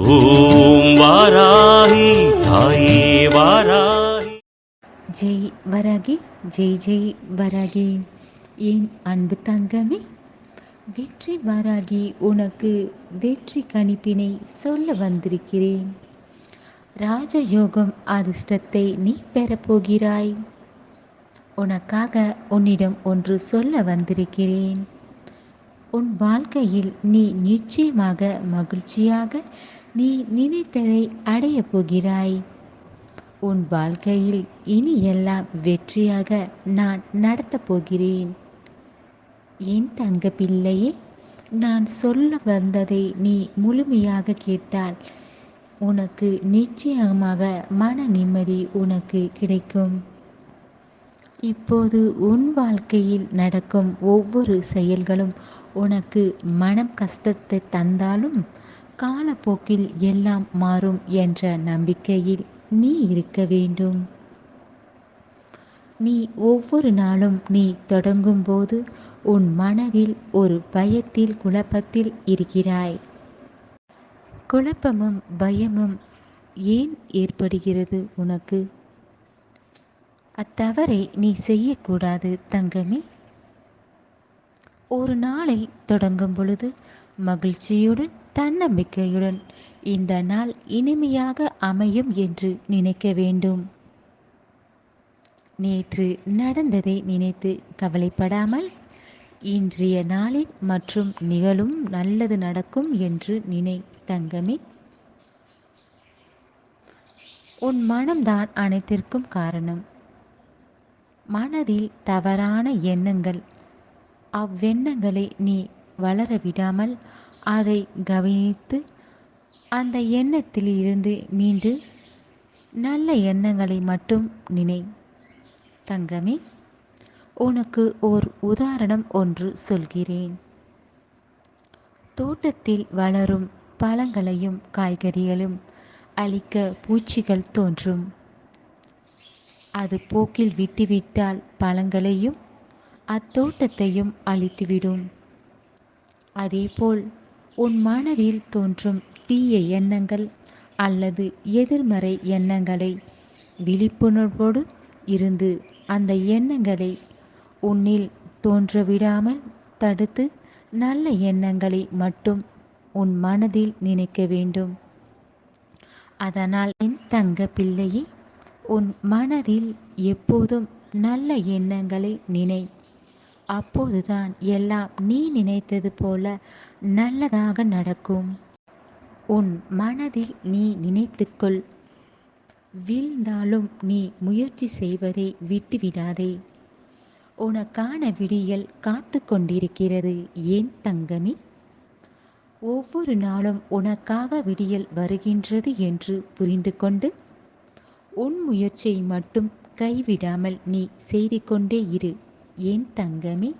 ஓம் வாராகி தாயே வாராகி. ஜெய் வராகி ஜெய் ஜெய் வராகி. என் அன்பு தங்கமே வெற்றி வராகி உனக்கு வெற்றி கணிப்பினை சொல்ல வந்திருக்கிறேன். ராஜயோகம் அதிர்ஷ்டத்தை நீ பெறப்போகிறாய் உனக்காக உன்னிடம் ஒன்று சொல்ல வந்திருக்கிறேன். உன் வாழ்க்கையில் நீ நிச்சயமாக மகிழ்ச்சியாக நீ நினைத்ததை அடைய போகிறாய். உன் வாழ்க்கையில் இனி எல்லாம் வெற்றியாக நான் நடத்தப் போகிறேன். என் தங்க பிள்ளையே நான் சொல்ல வந்ததை நீ முழுமையாக கேட்டால் உனக்கு நிச்சயமாக மன நிம்மதி உனக்கு கிடைக்கும். இப்போது உன் வாழ்க்கையில் நடக்கும் ஒவ்வொரு செயல்களும் உனக்கு மனம் கஷ்டத்தை தந்தாலும் காலப்போக்கில் எல்லாம் மாறும் என்ற நம்பிக்கையில் நீ இருக்க வேண்டும். நீ ஒவ்வொரு நாளும் நீ தொடங்கும் போது உன் மனதில் ஒரு பயத்தில் குழப்பத்தில் இருக்கிறாய். குழப்பமும் பயமும் ஏன் ஏற்படுகிறது உனக்கு? அத்தவறை நீ செய்யக்கூடாது தங்கமே. ஒரு நாளை தொடங்கும் பொழுது மகிழ்ச்சியுடன் தன்னம்பிக்கையுடன் இந்த நாள் இனிமையாக அமையும் என்று நினைக்க வேண்டும். நேற்று நடந்ததை நினைத்து கவலைப்படாமல் இன்றைய நாளில் மற்றும் நிகழும் நல்லது நடக்கும் என்று நினை தங்கமே. உன் மனம்தான் அனைத்திற்கும் காரணம். மனதில் தவறான எண்ணங்கள். அவ்வெண்ணங்களை நீ வளர விடாமல் அதை கவனித்து அந்த எண்ணத்தில் இருந்து மீண்டு நல்ல எண்ணங்களை மட்டும் நினை. தங்கமே உனக்கு ஓர் உதாரணம் ஒன்று சொல்கிறேன். தோட்டத்தில் வளரும் பழங்களையும் காய்கறிகளும் அழிக்க பூச்சிகள் தோன்றும். அது போக்கில் விட்டுவிட்டால் பழங்களையும் அத்தோட்டத்தையும் அழித்துவிடும். அதேபோல் உன் மனதில் தோன்றும் தீய எண்ணங்கள் அல்லது எதிர்மறை எண்ணங்களை விழிப்புணர்வோடு இருந்து அந்த எண்ணங்களை உன்னில் தோன்றவிடாமல் தடுத்து நல்ல எண்ணங்களை மட்டும் உன் மனதில் நினைக்க வேண்டும். அதனால் என் தங்க பிள்ளையை உன் மனதில் எப்போதும் நல்ல எண்ணங்களை நினை. அப்போதுதான் எல்லாம் நீ நினைத்தது போல நல்லதாக நடக்கும். உன் மனதில் நீ நினைத்துக்கொள். வீழ்ந்தாலும் நீ முயற்சி செய்வதை விட்டுவிடாதே. உனக்கான விடியல் காத்து கொண்டிருக்கிறது ஏன் தங்கமி? ஒவ்வொரு நாளும் உனக்காக விடியல் வருகின்றது என்று புரிந்து கொண்டு உன் முயற்சியை மட்டும் கைவிடாமல் நீ செய்து கொண்டே இரு. ஏன் தங்கமே?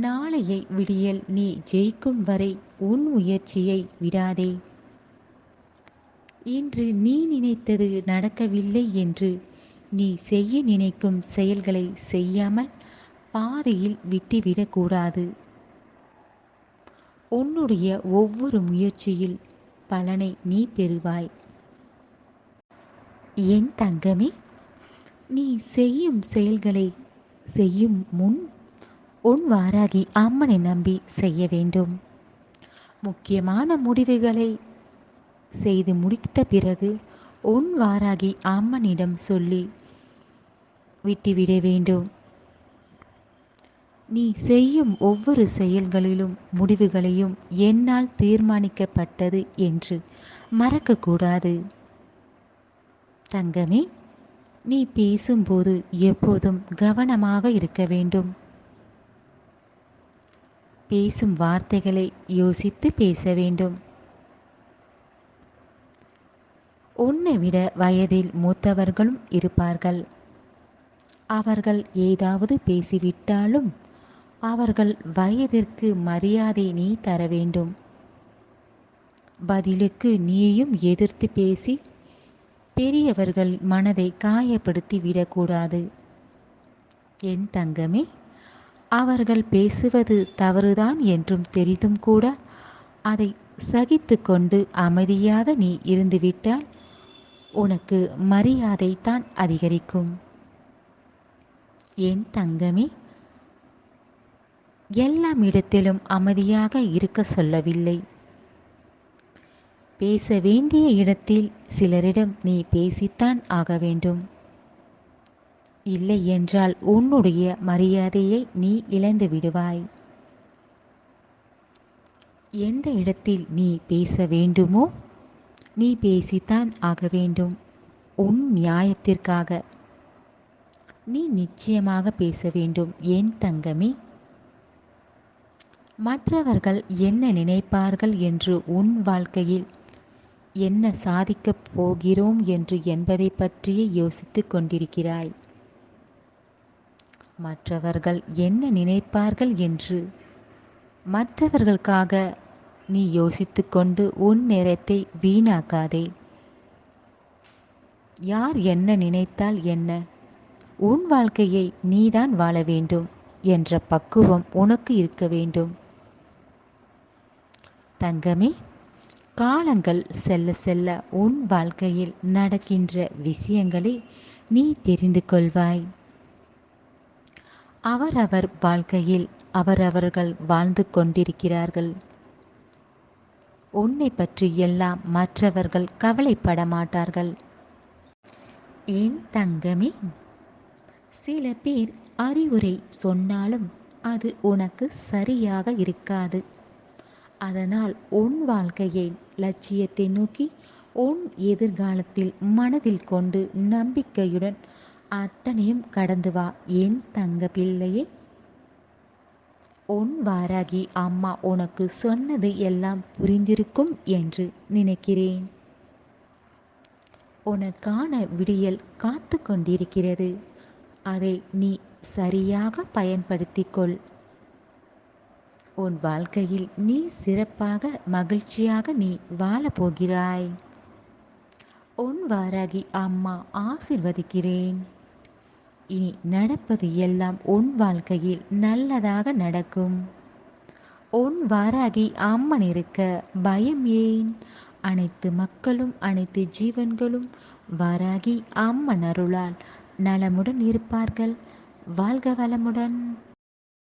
நாளையை விடியல் நீ ஜெயிக்கும் வரை உன் முயற்சியை விடாதே. இன்று நீ நினைத்தது நடக்கவில்லை என்று நீ செய்ய நினைக்கும் செயல்களை செய்யாமல் பாதையில் விட்டுவிடக்கூடாது. உன்னுடைய ஒவ்வொரு முயற்சியில் பலனை நீ பெறுவாய். என் தங்கமே? நீ செய்யும் செயல்களை செய்யும் முன் உன் வாராகி அம்மனை நம்பி செய்ய வேண்டும். முக்கியமான முடிவுகளை செய்து முடித்த பிறகு உன் வாராகி அம்மனிடம் சொல்லி விட்டுவிட வேண்டும். நீ செய்யும் ஒவ்வொரு செயல்களிலும் முடிவுகளையும் என்னால் தீர்மானிக்கப்பட்டது என்று மறக்கக்கூடாது. தங்கமே நீ பேசும்போது எப்போதும் கவனமாக இருக்க வேண்டும். பேசும் வார்த்தைகளை யோசித்து பேச வேண்டும். உன்னை விட வயதில் மூத்தவர்களும் இருப்பார்கள். அவர்கள் ஏதாவது பேசிவிட்டாலும் அவர்கள் வயதிற்கு மரியாதை நீ தர வேண்டும். பதிலுக்கு நீயும் எதிர்த்து பேசி பெரியவர்கள் மனதை காயப்படுத்தி விடக்கூடாது என் தங்கமே அவர்கள் பேசுவது தவறுதான் என்றும் தெரிந்தும் கூட அதை சகித்து கொண்டு அமைதியாக நீ இருந்துவிட்டால் உனக்கு மரியாதை தான் அதிகரிக்கும். என் தங்கமே எல்லாம் இடத்திலும் அமைதியாக இருக்க சொல்லவில்லை. பேச வேண்டிய இடத்தில் சிலரிடம் நீ பேசித்தான் ஆக வேண்டும். இல்லை என்றால் உன்னுடைய மரியாதையை நீ இழந்து விடுவாய். எந்த இடத்தில் நீ பேச வேண்டுமோ நீ பேசித்தான் ஆக வேண்டும். உன் நியாயத்திற்காக. நீ நிச்சயமாக பேச வேண்டும் என் தங்கமே. மற்றவர்கள் என்ன நினைப்பார்கள் என்று உன் வாழ்க்கையில் என்ன சாதிக்கப் போகிறோம் என்று என்பதை பற்றியே யோசித்துக் கொண்டிருக்கிறாய். மற்றவர்கள் என்ன நினைப்பார்கள் என்று மற்றவர்களுக்காக நீ யோசித்து கொண்டு உன் நேரத்தை வீணாக்காதே. யார் என்ன நினைத்தால் என்ன? உன் வாழ்க்கையை நீதான் வாழ வேண்டும் என்ற பக்குவம் உனக்கு இருக்க வேண்டும். தங்கமே காலங்கள் செல்ல செல்ல உன் வாழ்க்கையில் நடக்கின்ற விஷயங்களை நீ தெரிந்து கொள்வாய். அவரவர் வாழ்க்கையில் அவரவர்கள் வாழ்ந்து கொண்டிருக்கிறார்கள். உன்னை பற்றி எல்லாம் மற்றவர்கள் கவலைப்பட மாட்டார்கள். ஏன் தங்கமே சில பேர் அறிவுரை சொன்னாலும் அது உனக்கு சரியாக இருக்காது. அதனால் உன் வாழ்க்கையை லட்சியத்தை நோக்கி உன் எதிர்காலத்தில் மனதில் கொண்டு நம்பிக்கையுடன் அத்தனையும் கடந்து வா என் தங்க பிள்ளையே. உன் வாராகி அம்மா உனக்கு சொன்னது எல்லாம் புரிந்திருக்கும் என்று நினைக்கிறேன். உனக்கான விடியல் காத்து கொண்டிருக்கிறது அதை நீ சரியாக பயன்படுத்திக்கொள். உன் வாழ்க்கையில் நீ சிறப்பாக மகிழ்ச்சியாக நீ வாழப்போகிறாய். உன் வாராகி அம்மா ஆசிர்வதிக்கிறேன். இனி நடப்பது எல்லாம் உன் வாழ்க்கையில் நல்லதாக நடக்கும். உன் வாராகி அம்மன் இருக்க பயம் ஏன்? அனைத்து மக்களும் அனைத்து ஜீவன்களும் வாராகி அம்மன் அருளால் நலமுடன் இருப்பார்கள். வாழ்க வளமுடன்.